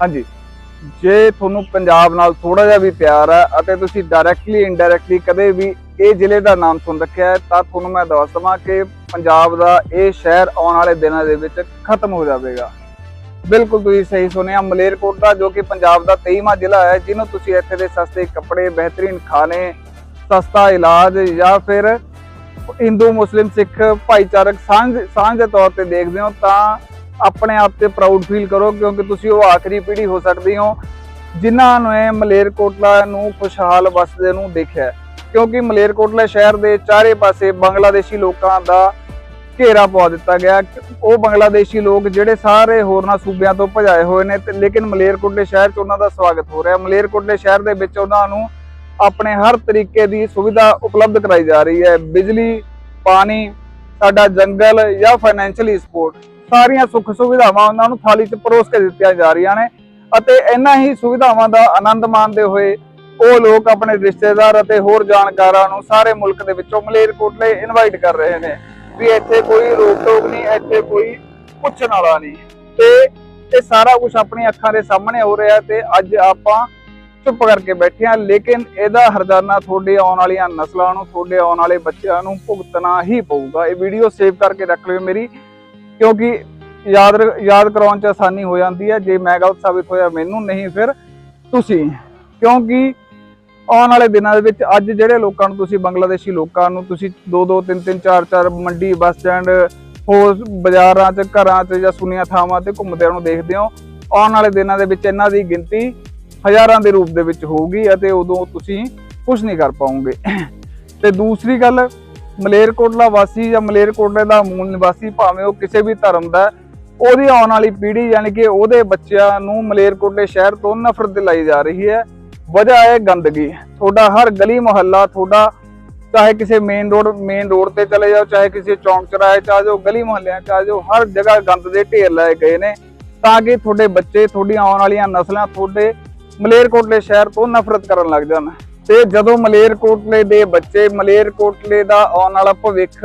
ਹਾਂਜੀ। ਜੇ ਤੁਹਾਨੂੰ ਪੰਜਾਬ ਨਾਲ ਥੋੜਾ ਜਿਹਾ ਵੀ ਪਿਆਰ ਹੈ ਅਤੇ ਤੁਸੀਂ ਡਾਇਰੈਕਟਲੀ ਇਨਡਾਇਰੈਕਟਲੀ ਕਦੇ ਵੀ ਇਹ ਜ਼ਿਲ੍ਹੇ ਦਾ ਨਾਮ ਸੁਣ ਰੱਖਿਆ ਹੈ, ਤਾਂ ਤੁਹਾਨੂੰ ਮੈਂ ਦੱਸ ਦਵਾਂ ਕਿ ਪੰਜਾਬ ਦਾ ਇਹ ਸ਼ਹਿਰ ਆਉਣ ਵਾਲੇ ਦਿਨਾਂ ਦੇ ਵਿੱਚ ਖਤਮ ਹੋ ਜਾਵੇਗਾ। ਬਿਲਕੁਲ ਤੁਸੀਂ ਸਹੀ ਸੁਣਿਆ, ਮਲੇਰਕੋਟਲਾ ਜੋ ਕਿ ਪੰਜਾਬ ਦਾ 23ਵਾਂ ਜ਼ਿਲ੍ਹਾ ਹੈ, ਜਿਹਨੂੰ ਤੁਸੀਂ ਇੱਥੇ ਦੇ ਸਸਤੇ ਕੱਪੜੇ, ਬਿਹਤਰੀਨ ਖਾਣੇ, ਸਸਤਾ ਇਲਾਜ ਜਾਂ ਫਿਰ ਹਿੰਦੂ, ਮੁਸਲਿਮ, ਸਿੱਖ ਭਾਈਚਾਰਕ ਸਾਂਝ ਸਾਂਝ ਦੇ ਤੌਰ ਤੇ ਦੇਖਦੇ ਹੋ ਤਾਂ ਆਪਣੇ ਆਪ ਤੇ ਪ੍ਰਾਊਡ ਫੀਲ ਕਰੋ, ਕਿਉਂਕਿ ਤੁਸੀਂ ਉਹ ਆਖਰੀ ਪੀੜ੍ਹੀ ਹੋ ਸਕਦੀ ਹੋ ਜਿਨ੍ਹਾਂ ਨੇ ਮਲੇਰਕੋਟਲਾ ਨੂੰ ਖੁਸ਼ਹਾਲ ਵਸਦੇ ਨੂੰ ਦੇਖਿਆ ਕਿਉਂਕਿ ਮਲੇਰਕੋਟਲਾ ਸ਼ਹਿਰ ਦੇ ਚਾਰੇ ਪਾਸੇ ਬੰਗਲਾਦੇਸ਼ੀ ਲੋਕਾਂ ਦਾ ਘੇਰਾ ਪਵਾ ਦਿੱਤਾ ਗਿਆ। ਉਹ ਬੰਗਲਾਦੇਸ਼ੀ ਲੋਕ ਜਿਹੜੇ ਸਾਰੇ ਹੋਰਨਾਂ ਸੂਬਿਆਂ ਤੋਂ ਭਜਾਏ ਹੋਏ ਨੇ ਤੇ ਲੇਕਿਨ ਮਲੇਰਕੋਟਲੇ ਸ਼ਹਿਰ 'ਚ ਉਹਨਾਂ ਦਾ ਸਵਾਗਤ ਹੋ ਰਿਹਾ। ਮਲੇਰਕੋਟਲੇ ਸ਼ਹਿਰ ਦੇ ਵਿੱਚ ਉਹਨਾਂ ਨੂੰ ਆਪਣੇ ਹਰ ਤਰੀਕੇ ਦੀ ਸੁਵਿਧਾ ਉਪਲਬਧ ਕਰਾਈ ਜਾ ਰਹੀ ਹੈ। ਬਿਜਲੀ, ਪਾਣੀ, ਸਾਡਾ ਜੰਗਲ ਜਾਂ ਫਾਈਨੈਂਸ਼ੀਅਲੀ ਸਪੋਰਟ ਸਾਰੀਆਂ ਸੁੱਖ ਸੁਵਿਧਾਵਾਂ ਉਹਨਾਂ ਨੂੰ ਥਾਲੀ 'ਚ ਪਰੋਸ ਕੇ ਦਿੱਤੀਆਂ ਜਾ ਰਹੀਆਂ ਨੇ ਅਤੇ ਇਹਨਾਂ ਹੀ ਸੁਵਿਧਾਵਾਂ ਦਾ ਆਨੰਦ ਮਾਣਦੇ ਹੋਏ ਉਹ ਲੋਕ ਆਪਣੇ ਰਿਸ਼ਤੇਦਾਰ ਅਤੇ ਹੋਰ ਜਾਣਕਾਰਾਂ ਨੂੰ ਸਾਰੇ ਮੁਲਕ ਦੇ ਵਿੱਚੋਂ ਮਲੇਰਕੋਟਲੇ ਇਨਵਾਈਟ ਕਰ ਰਹੇ ਨੇ ਵੀ ਇੱਥੇ ਕੋਈ ਰੋਕ ਟੋਕ ਨਹੀਂ, ਇੱਥੇ ਕੋਈ ਪੁੱਛਣ ਵਾਲਾ ਨਹੀਂ। ਤੇ ਇਹ ਸਾਰਾ ਕੁਝ ਆਪਣੀ ਅੱਖਾਂ ਦੇ ਸਾਹਮਣੇ ਹੋ ਰਿਹਾ ਤੇ ਅੱਜ ਆਪਾਂ ਚੁੱਪ ਕਰਕੇ ਬੈਠੇ ਆ ਲੇਕਿਨ ਇਹਦਾ ਹਰਜਾਨਾ ਤੁਹਾਡੇ ਆਉਣ ਵਾਲੀਆਂ ਨਸਲਾਂ ਨੂੰ, ਤੁਹਾਡੇ ਆਉਣ ਵਾਲੇ ਬੱਚਿਆਂ ਨੂੰ ਭੁਗਤਣਾ ਹੀ ਪਊਗਾ। ਇਹ ਵੀਡੀਓ ਸੇਵ ਕਰਕੇ ਰੱਖ ਲਿਓ ਮੇਰੀ। ਕਿਉਂਕਿ ਯਾਦ ਰ- ਯਾਦ ਕਰਾਉਣ ਚ ਆਸਾਨੀ ਹੋ ਜਾਂਦੀ ਹੈ, ਜੇ ਮੈਂ ਗਲਤ ਸਾਬਿਤ ਹੋਇਆ ਮੈਨੂੰ ਨਹੀਂ, ਫਿਰ ਤੁਸੀਂ। ਕਿਉਂਕਿ ਆਉਣ ਵਾਲੇ ਦਿਨਾਂ ਦੇ ਵਿੱਚ ਅੱਜ ਜਿਹੜੇ ਲੋਕਾਂ ਨੂੰ ਤੁਸੀਂ ਬੰਗਲਾਦੇਸ਼ੀ ਲੋਕਾਂ ਨੂੰ ਤੁਸੀਂ 2 2 3 3 4 4 ਮੰਡੀ, ਬੱਸ ਸਟੈਂਡ, ਹੋਰ ਬਾਜ਼ਾਰਾਂ 'ਚ, ਘਰਾਂ 'ਚ ਜਾਂ ਸੁਨੀਆਂ ਥਾਵਾਂ ਤੇ ਘੁੰਮਦਿਆਂ ਨੂੰ ਦੇਖਦੇ ਹੋ, ਆਉਣ ਵਾਲੇ ਦਿਨਾਂ ਦੇ ਵਿੱਚ ਇਹਨਾਂ ਦੀ ਗਿਣਤੀ ਹਜ਼ਾਰਾਂ ਦੇ ਰੂਪ ਦੇ ਵਿੱਚ ਹੋਊਗੀ ਅਤੇ ਉਦੋਂ ਤੁਸੀਂ ਕੁਝ ਨਹੀਂ ਕਰ ਪਾਓਗੇ ਤੇ ਦੂਸਰੀ ਗੱਲ ਮਲੇਰਕੋਟਲਾ ਵਾਸੀ ਜਾਂ ਮਲੇਰਕੋਟਲੇ ਦਾ ਮੂਲ ਨਿਵਾਸੀ ਭਾਵੇਂ ਉਹ ਕਿਸੇ ਵੀ ਧਰਮ ਦਾ ਉਹਦੀ ਆਉਣ ਵਾਲੀ ਪੀੜ੍ਹੀ ਯਾਨੀ ਕਿ ਉਹਦੇ ਬੱਚਿਆਂ ਨੂੰ ਮਲੇਰਕੋਟਲੇ ਸ਼ਹਿਰ ਤੋਂ ਨਫ਼ਰਤ ਦਿਲਾਈ ਜਾ ਰਹੀ ਹੈ, ਵਜ੍ਹਾ ਹੈ ਗੰਦਗੀ ਤੁਹਾਡਾ ਹਰ ਗਲੀ ਮੁਹੱਲਾ, ਤੁਹਾਡਾ ਚਾਹੇ ਕਿਸੇ ਮੇਨ ਰੋਡ ਮੇਨ ਰੋਡ ਤੇ ਚਲੇ ਜਾਓ, ਚਾਹੇ ਕਿਸੇ ਚੌਂਕ ਚੌਰਾਹੇ ਚ ਆ ਜਾਓ, ਗਲੀ ਮੁਹੱਲਿਆਂ ਚ ਆ ਜਾਓ, ਹਰ ਜਗ੍ਹਾ ਗੰਦ ਦੇ ਢੇਰ ਲਾਏ ਗਏ ਨੇ ਤਾਂ ਕਿ ਤੁਹਾਡੇ ਬੱਚੇ, ਤੁਹਾਡੀਆਂ ਆਉਣ ਵਾਲੀਆਂ ਨਸਲਾਂ ਤੁਹਾਡੇ ਮਲੇਰਕੋਟਲੇ ਸ਼ਹਿਰ ਤੋਂ ਨਫ਼ਰਤ ਕਰਨ ਲੱਗ ਜਾਣ। ਤੇ ਜਦੋਂ ਮਲੇਰਕੋਟਲੇ ਦੇ ਬੱਚੇ ਮਲੇਰਕੋਟਲੇ ਦਾ ਆਉਣ ਵਾਲਾ ਭਵਿੱਖ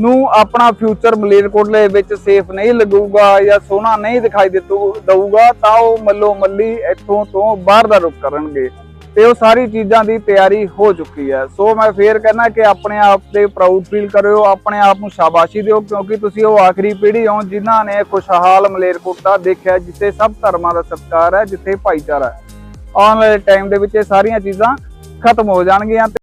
ਨੂੰ ਆਪਣਾ ਫਿਊਚਰ ਮਲੇਰਕੋਟਲੇ ਵਿੱਚ ਸੇਫ ਨਹੀਂ ਲੱਗੂਗਾ ਜਾਂ ਸੋਹਣਾ ਨਹੀਂ ਦਿਖਾਈ ਦਿੱਤੂ, ਦਊਗਾ, ਤਾਂ ਉਹ ਮੱਲੋ ਮੱਲੀ ਇੱਥੋਂ ਤੋਂ ਬਾਹਰ ਦਾ ਰੁਖ ਕਰਨਗੇ। ਤੇ ਉਹ ਸਾਰੀ ਚੀਜ਼ਾਂ ਦੀ ਤਿਆਰੀ ਹੋ ਚੁੱਕੀ ਹੈ। ਸੋ ਮੈਂ ਫੇਰ ਕਹਿੰਦਾ ਕਿ ਆਪਣੇ ਆਪ ਤੇ ਪ੍ਰਾਊਡ ਫੀਲ ਕਰਿਓ, ਆਪਣੇ ਆਪ ਨੂੰ ਸ਼ਾਬਾਸ਼ੀ ਦਿਓ, ਕਿਉਂਕਿ ਤੁਸੀਂ ਉਹ ਆਖਰੀ ਪੀੜ੍ਹੀ ਹੋ ਜਿਨ੍ਹਾਂ ਨੇ ਖੁਸ਼ਹਾਲ ਮਲੇਰਕੋਟਲਾ ਦੇਖਿਆ, ਜਿੱਥੇ ਸਭ ਧਰਮਾਂ ਦਾ ਸਤਿਕਾਰ ਹੈ, ਜਿੱਥੇ ਭਾਈਚਾਰਾ ਹੈ। ਆਉਣ ਵਾਲੇ ਟਾਈਮ ਦੇ ਵਿੱਚ ਇਹ ਸਾਰੀਆਂ ਚੀਜ਼ਾਂ ਖਤਮ ਹੋ ਜਾਣਗੀਆਂ ਤੇ